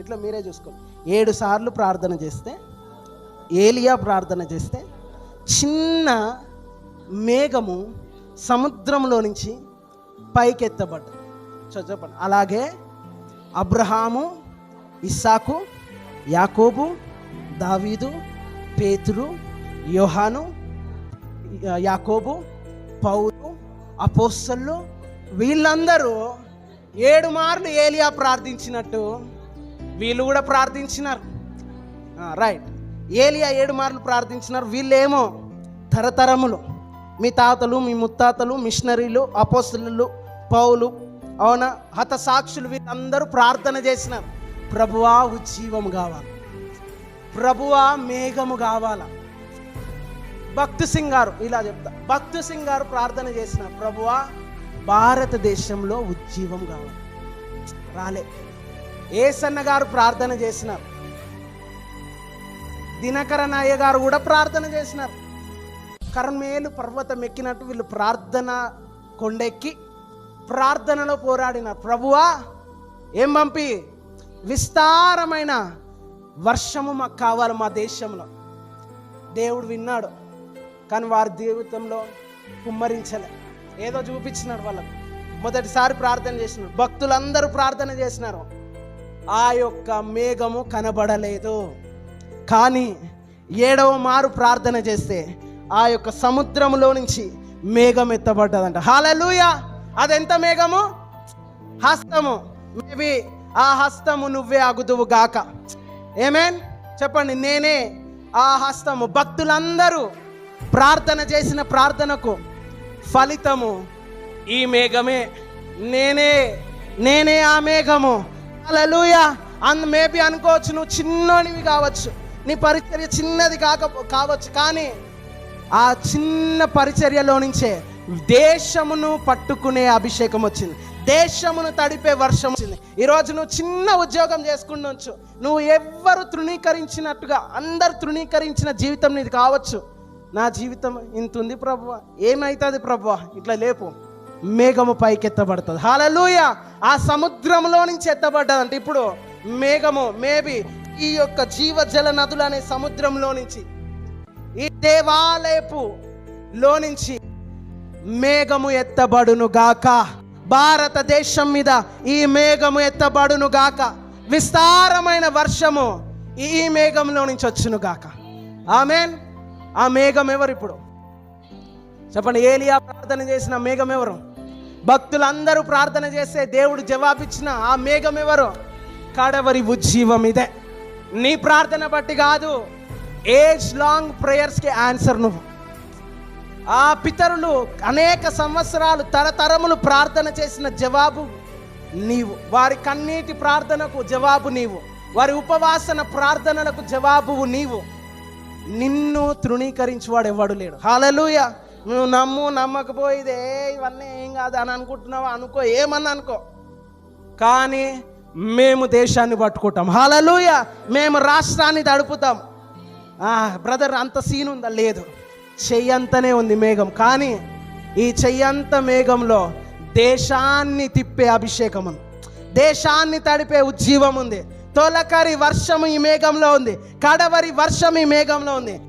ఇట్లా మీరే చూసుకోండి. ఏడు సార్లు ప్రార్థన చేస్తే ఏలియా ప్రార్థన చేస్తే చిన్న మేఘము సముద్రంలో నుంచి పైకెత్తబడ్డ చెప్పండి. అలాగే అబ్రహాము ఇస్సాకు యాకోబు దావీదు పేతురు యోహాను యాకోబు పౌలు అపోస్సల్లు వీళ్ళందరూ ఏడు మార్లు ఏలియా ప్రార్థించినట్టు వీళ్ళు కూడా ప్రార్థించినారు. రైట్ ఏలియా ఏడు మార్లు ప్రార్థించినారు. వీళ్ళేమో తరతరములు. మీ తాతలు మీ ముత్తాతలు మిషనరీలు అపోస్తులు పౌలు అవునా? హత సాక్షులు వీళ్ళందరూ ప్రార్థన చేసినారు. ప్రభువా ఉజ్జీవము కావాలి. ప్రభువా మేఘము కావాల. భక్తు సింగ్ గారు ఇలా చెప్తా. భక్తు సింగ్ గారు ప్రార్థన చేసిన ప్రభువా భారతదేశంలో ఉజ్జీవం కావాలి. రాలే. ఏసన్న గారు ప్రార్థన చేసినారు. దినకర నాయ గారు కూడా ప్రార్థన చేసినారు. కర్మేలు పర్వతం ఎక్కినట్టు వీళ్ళు ప్రార్థన కొండెక్కి ప్రార్థనలో పోరాడినారు. ప్రభువా ఏం పంపి? విస్తారమైన వర్షము మాకు కావాలి మా దేశంలో. దేవుడు విన్నాడు కానీ వారి జీవితంలో కుమ్మరించలే. ఏదో చూపించినాడు వాళ్ళకు. మొదటిసారి ప్రార్థన చేసినారు భక్తులందరూ ప్రార్థన చేసినారు. ఆ యొక్క మేఘము కనబడలేదు. కానీ ఏడవ మారు ప్రార్థన చేస్తే ఆ యొక్క సముద్రములో నుంచి మేఘం ఎత్తబడ్డదంట. హాలూయ అదెంత మేఘము? హస్తము. మేబీ ఆ హస్తము నువ్వే అగుదువు గాక. ఏమేన్ చెప్పండి నేనే ఆ హస్తము. భక్తులందరూ ప్రార్థన చేసిన ప్రార్థనకు ఫలితము ఈ మేఘమే. నేనే నేనే ఆ మేఘము. అలలుయ అందు మేబీ అనుకోవచ్చు నువ్వు చిన్నోనివి కావచ్చు. నీ పరిచర్య చిన్నది కాక కావచ్చు. కానీ ఆ చిన్న పరిచర్యలో నుంచే దేశమును పట్టుకునే అభిషేకం వచ్చింది. దేశమును తడిపే వర్షం వచ్చింది. ఈరోజు నువ్వు చిన్న ఉద్యోగం చేసుకుండొచ్చు. నువ్వు ఎవ్వరు తృణీకరించినట్టుగా అందరు తృణీకరించిన జీవితం నీది కావచ్చు. నా జీవితం ఇంత ఉంది ప్రభువ. ఏమవుతుంది ప్రభువ? ఇట్లా లేపు. మేఘము పైకి ఎత్తబడుతుంది హాలలుయ ఆ సముద్రంలో నుంచి ఎత్తబడ్డదంటే. ఇప్పుడు మేఘము మేబీ ఈ యొక్క జీవజల నదులు అనే సముద్రంలో నుంచి ఈ దేవాలయపు లో నుంచి మేఘము ఎత్తబడును గాక. భారతదేశం మీద ఈ మేఘము ఎత్తబడును గాక. విస్తారమైన వర్షము ఈ మేఘంలో నుంచి వచ్చును గాక. ఆమెన్. ఆ మేఘం ఎవరు ఇప్పుడు? చెప్పండి ఏలియా ప్రార్థన చేసిన మేఘం ఎవరు? భక్తులందరూ ప్రార్థన చేస్తే దేవుడు జవాబిచ్చిన ఆ మేఘం ఎవరు? కడవరి ఉజ్జీవం ఇదే. నీ ప్రార్థన బట్టి కాదు ఏజ్ లాంగ్ ప్రేయర్స్కి ఆన్సర్ నువ్వు. ఆ పితరులు అనేక సంవత్సరాలు తరతరములు ప్రార్థన చేసిన జవాబు నీవు. వారి కన్నీటి ప్రార్థనకు జవాబు నీవు. వారి ఉపవాసన ప్రార్థనలకు జవాబు నీవు. నిన్ను తృణీకరించువాడు ఎవడు లేడు. హాలలుయా నువ్వు నమ్ము నమ్మకపోయిదే ఇవన్నీ ఏం కాదు అని అనుకుంటున్నావా? అనుకో ఏమన్నా అనుకో. కానీ మేము దేశాన్ని పట్టుకుంటాం. హలలుయ మేము రాష్ట్రాన్ని తడుపుతాం. బ్రదర్ అంత సీన్ ఉందా? లేదు. చెయ్యంతనే ఉంది మేఘం. కానీ ఈ చెయ్యంత మేఘంలో దేశాన్ని తిప్పే అభిషేకం ఉంది. దేశాన్ని తడిపే ఉజ్జీవం ఉంది. తొలకరి వర్షం ఈ మేఘంలో ఉంది. కడవరి వర్షం ఈ మేఘంలో ఉంది.